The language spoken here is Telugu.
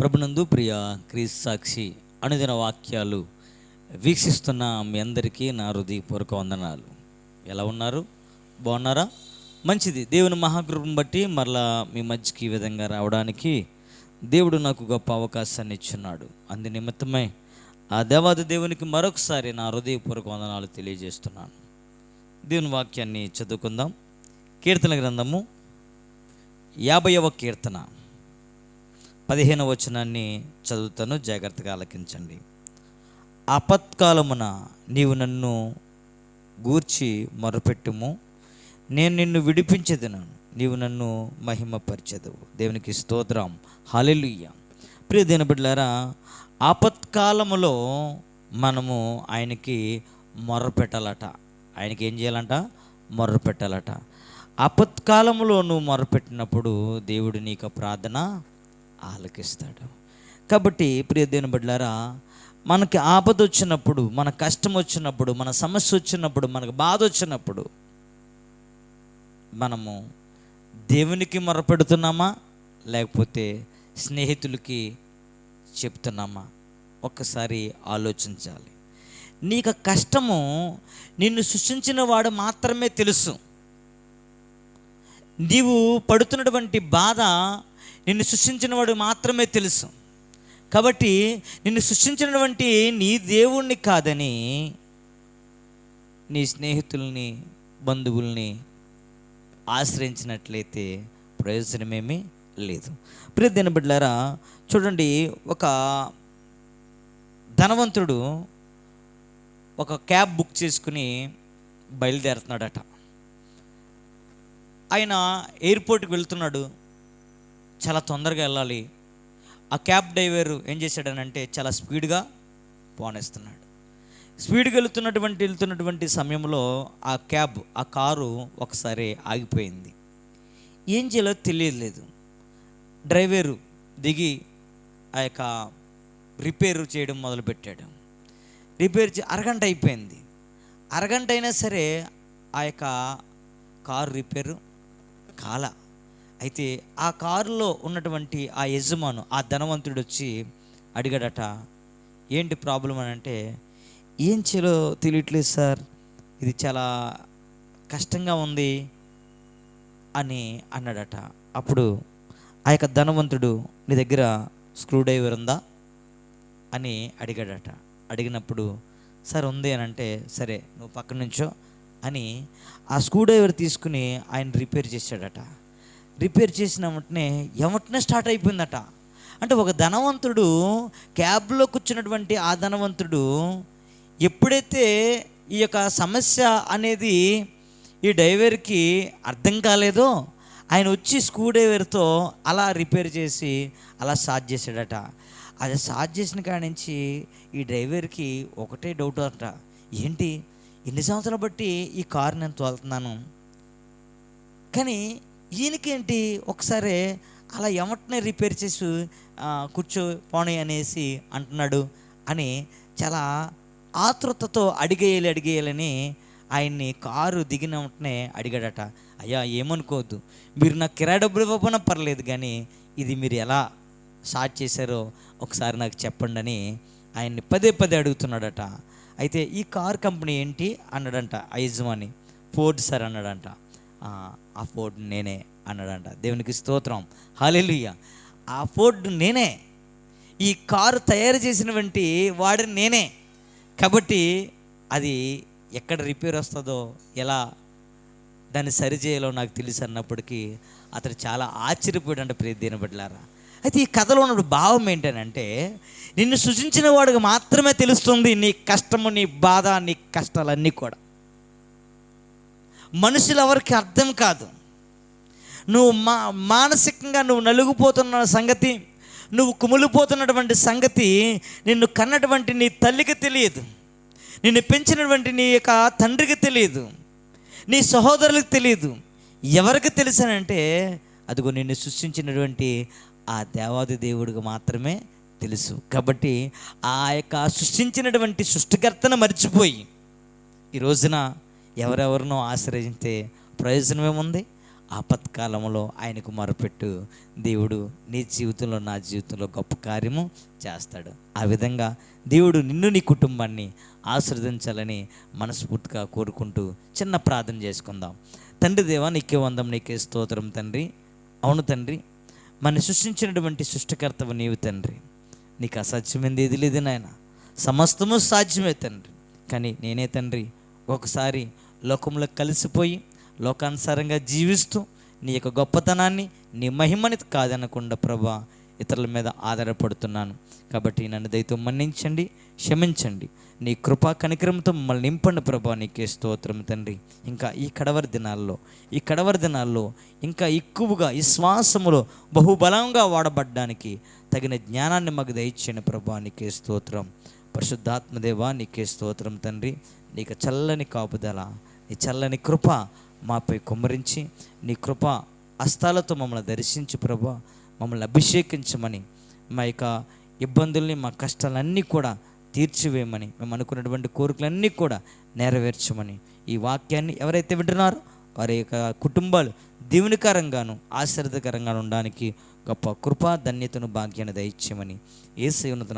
ప్రభునందు ప్రియ క్రీస్ సాక్షి అనుదిన వాక్యాలు వీక్షిస్తున్న మీ అందరికీ నా హృదయపూర్వక వందనాలు. ఎలా ఉన్నారు? బాగున్నారా? మంచిది. దేవుని మహాకృపను బట్టి మరలా మీ మధ్యకి ఈ విధంగా రావడానికి దేవుడు నాకు గొప్ప అవకాశాన్ని ఇచ్చున్నాడు. అందు నిమిత్తమై ఆ దేవాది దేవునికి మరొకసారి నా హృదయపూర్వక వందనాలు తెలియజేస్తున్నాను. దేవుని వాక్యాన్ని చదువుకుందాం. కీర్తన గ్రంథము యాభైవ కీర్తన. పదిహేను వచనాన్ని చదువుతాను. జాగ్రత్తగా ఆలకించండి. ఆపత్కాలమున నీవు నన్ను గూర్చి మొరపెట్టుము. నేను నిన్ను విడిపించదును. నీవు నన్ను మహిమపరచదువు. దేవునికి స్తోత్రం. హలెలుయ్య ప్రియ దేని బిడ్డలారా ఆపత్కాలములో మనము ఆయనకి మొరపెట్టాలట. ఆయనకి ఏం చేయాలంట? మొర్రపెట్టాలట ఆపత్కాలంలో నువ్వు మొరపెట్టినప్పుడు దేవుడు నీకు ప్రార్థన ఆలకిస్తాడు. కాబట్టి ప్రియ దేవుని బిడ్డలారా మనకి ఆపద వచ్చినప్పుడు మన కష్టం వచ్చినప్పుడు మన సమస్య వచ్చినప్పుడు మనకు బాధ వచ్చినప్పుడు మనము దేవునికి మొరపెడుతున్నామా? లేకపోతే స్నేహితులకి చెప్తున్నామా? ఒక్కసారి ఆలోచించాలి. నీకు కష్టము నిన్ను సృష్టించిన వాడు మాత్రమే తెలుసు. నీవు పడుతున్నటువంటి బాధ నిన్ను సృష్టించిన వాడు మాత్రమే తెలుసు. కాబట్టి నిన్ను సృష్టించినటువంటి నీ దేవుణ్ణి కాదని నీ స్నేహితుల్ని బంధువుల్ని ఆశ్రయించినట్లయితే ప్రయోజనమేమీ లేదు. ప్రియదిన బిడ్డారా చూడండి ఒక ధనవంతుడు ఒక క్యాబ్ బుక్ చేసుకుని బయలుదేరుతున్నాడట. ఆయన ఎయిర్పోర్ట్కి వెళ్తున్నాడు. చాలా తొందరగా వెళ్ళాలి. ఆ క్యాబ్ డ్రైవర్ ఏం చేశాడనంటే చాలా స్పీడ్గా పోనేస్తున్నాడు. స్పీడ్గా వెళ్తున్నటువంటి వెళ్తున్నటువంటి సమయంలో ఆ క్యాబ్ ఆ కారు ఒకసారి ఆగిపోయింది. ఏం చేయాలో తెలియలేదు డ్రైవరు దిగి ఆ యొక్క రిపేరు చేయడం మొదలుపెట్టాడు. రిపేర్ చే అరగంట అయిపోయింది. అరగంట అయినా సరే ఆ యొక్క కారు రిపేరు కాల. అయితే ఆ కారులో ఉన్నటువంటి ఆ యజమాను ఆ ధనవంతుడు వచ్చి అడిగాడట ఏంటి ప్రాబ్లం అని అంటే ఏం చేయాలో తెలియట్లేదు సార్ ఇది చాలా కష్టంగా ఉంది అని అన్నాడట. అప్పుడు ఆ యొక్క ధనవంతుడు నీ దగ్గర స్క్రూ డ్రైవర్ ఉందా? అని అడిగాడట. అడిగినప్పుడు సార్ ఉంది అని అంటే సరే నువ్వు పక్కన నుంచో అని ఆ స్క్రూ డ్రైవర్ తీసుకుని ఆయన రిపేర్ చేశాడట. రిపేర్ చేసిన వెంటనే ఎమటనే స్టార్ట్ అయిపోయిందట. అంటే ఒక ధనవంతుడు క్యాబ్లో కూర్చున్నటువంటి ఆ ధనవంతుడు ఎప్పుడైతే ఈ యొక్క సమస్య అనేది ఈ డ్రైవర్కి అర్థం కాలేదో ఆయన వచ్చి స్క్రూ డ్రైవర్తో అలా రిపేర్ చేసి అలా స్టార్ట్ చేశాడట. అది స్టార్ట్ చేసిన కాడి నుంచి ఈ డ్రైవర్కి ఒకటే డౌట్ అట. ఏంటి? ఎన్ని సంవత్సరాలు బట్టి ఈ కారు నేను తోలుతున్నాను. కానీ ఈయనకేంటి? ఒకసారి అలా ఎమటనే రిపేర్ చేసి ఆ, కూర్చో పోనీ అనేసి అంటున్నాడు అని చాలా ఆతృతతో అడిగేయాలి అడిగేయాలని ఆయన్ని కారు దిగిన వెంటనే అడిగాడట. అయ్యా ఏమనుకోవద్దు. మీరు నాకు కిరాయి డబ్బులు ఇవ్వకపోయినా పర్లేదు కానీ ఇది మీరు ఎలా స్టార్ట్ చేశారో ఒకసారి నాకు చెప్పండి అని ఆయన్ని పదే పదే అడుగుతున్నాడట. అయితే ఈ కార్ కంపెనీ ఏంటి? అన్నాడంట ఆ యజమాని. ఫోర్డ్ సార్ అన్నాడంట. "ఆ, ఫోర్డ్ నేనే అన్నాడంట. దేవునికి స్తోత్రం. హాలెలుయ్య ఆ ఫోర్డ్ నేనే. ఈ కారు తయారు చేసినవంటి వాడు నేనే. కాబట్టి అది ఎక్కడ రిపేర్ వస్తుందో ఎలా దాన్ని సరిచేయాలో నాకు తెలుసు అన్నప్పటికీ అతడు చాలా ఆశ్చర్యపోయాడంట ప్రియ దీని బిడ్డలారా. అయితే ఈ కథలో ఉన్న భావం ఏంటనంటే నిన్ను సృజించిన వాడికి మాత్రమే తెలుస్తుంది నీ కష్టము నీ బాధ నీ కష్టాలన్నీ కూడా. మనుషులు ఎవరికి అర్థం కాదు. నువ్వు మా మానసికంగా నువ్వు నలుగుపోతున్న సంగతి నువ్వు కుమిలిపోతున్నటువంటి సంగతి నిన్ను కన్నటువంటి నీ తల్లికి తెలియదు. నిన్ను పెంచినటువంటి నీ యొక్క తండ్రికి తెలియదు. నీ సహోదరులకు తెలియదు. ఎవరికి తెలుసనంటే అదిగో నిన్ను సృష్టించినటువంటి ఆ దేవాది దేవుడికి మాత్రమే తెలుసు. కాబట్టి ఆ యొక్క సృష్టించినటువంటి సృష్టికర్తను మర్చిపోయి ఈ రోజున ఎవరెవరినో ఆశ్రయించే ప్రయోజనమేముంది? ఆపత్కాలంలో ఆయనకు మొరపెట్టు. దేవుడు నీ జీవితంలో నా జీవితంలో గొప్ప కార్యము చేస్తాడు. ఆ విధంగా దేవుడు నిన్ను నీ కుటుంబాన్ని ఆశ్రదించాలని మనస్ఫూర్తిగా కోరుకుంటూ చిన్న ప్రార్థన చేసుకుందాం. తండ్రి దేవా నీకే వందం నీకే స్తోత్రం తండ్రి. అవును తండ్రి మన సృష్టించినటువంటి సృష్టికర్తవు నీవు తండ్రి. నీకు అసాధ్యమైంది ఏది లేదు నాయన. సమస్తము సాధ్యమే తండ్రి. కానీ నేనే తండ్రి. ఒకసారి లోకంలో కలిసిపోయి లోకానుసారంగా జీవిస్తూ నీ యొక్క గొప్పతనాన్ని నీ మహిమని కాదనకుండా ప్రభా ఇతరుల మీద ఆధారపడుతున్నాను. కాబట్టి నన్ను దయతో మన్నించండి క్షమించండి. నీ కృపా కనికరంతో మమ్మల్ని నింపండి ప్రభా నీకే స్తోత్రం తండ్రి. ఇంకా ఈ కడవరి దినాల్లో ఈ కడవరి దినాల్లో ఇంకా ఎక్కువగా ఈ శ్వాసములో బహుబలంగా వాడబడ్డానికి తగిన జ్ఞానాన్ని మాకు దయచేయండి ప్రభా నీకే స్తోత్రం. పరిశుద్ధాత్మదేవా నీకే స్తోత్రం తండ్రి. నీకు చల్లని కాపుదల నీ చల్లని కృప మాపై కుమ్మరించి నీ కృప హస్తాలతో మమ్మల్ని దర్శించి ప్రభా. మమ్మల్ని అభిషేకించమని మా యొక్క ఇబ్బందుల్ని మా కష్టాలన్నీ కూడా తీర్చివేయమని మేము అనుకున్నటువంటి కోరికలన్నీ కూడా నెరవేర్చమని ఈ వాక్యాన్ని ఎవరైతే వింటున్నారో వారి యొక్క కుటుంబాలు దీవునికరంగాను ఆశ్రదకరంగాను ఉండడానికి గొప్ప కృపా ధన్యతను భాగ్యాన్ని దయచేయమని ఏసై ఉన్నత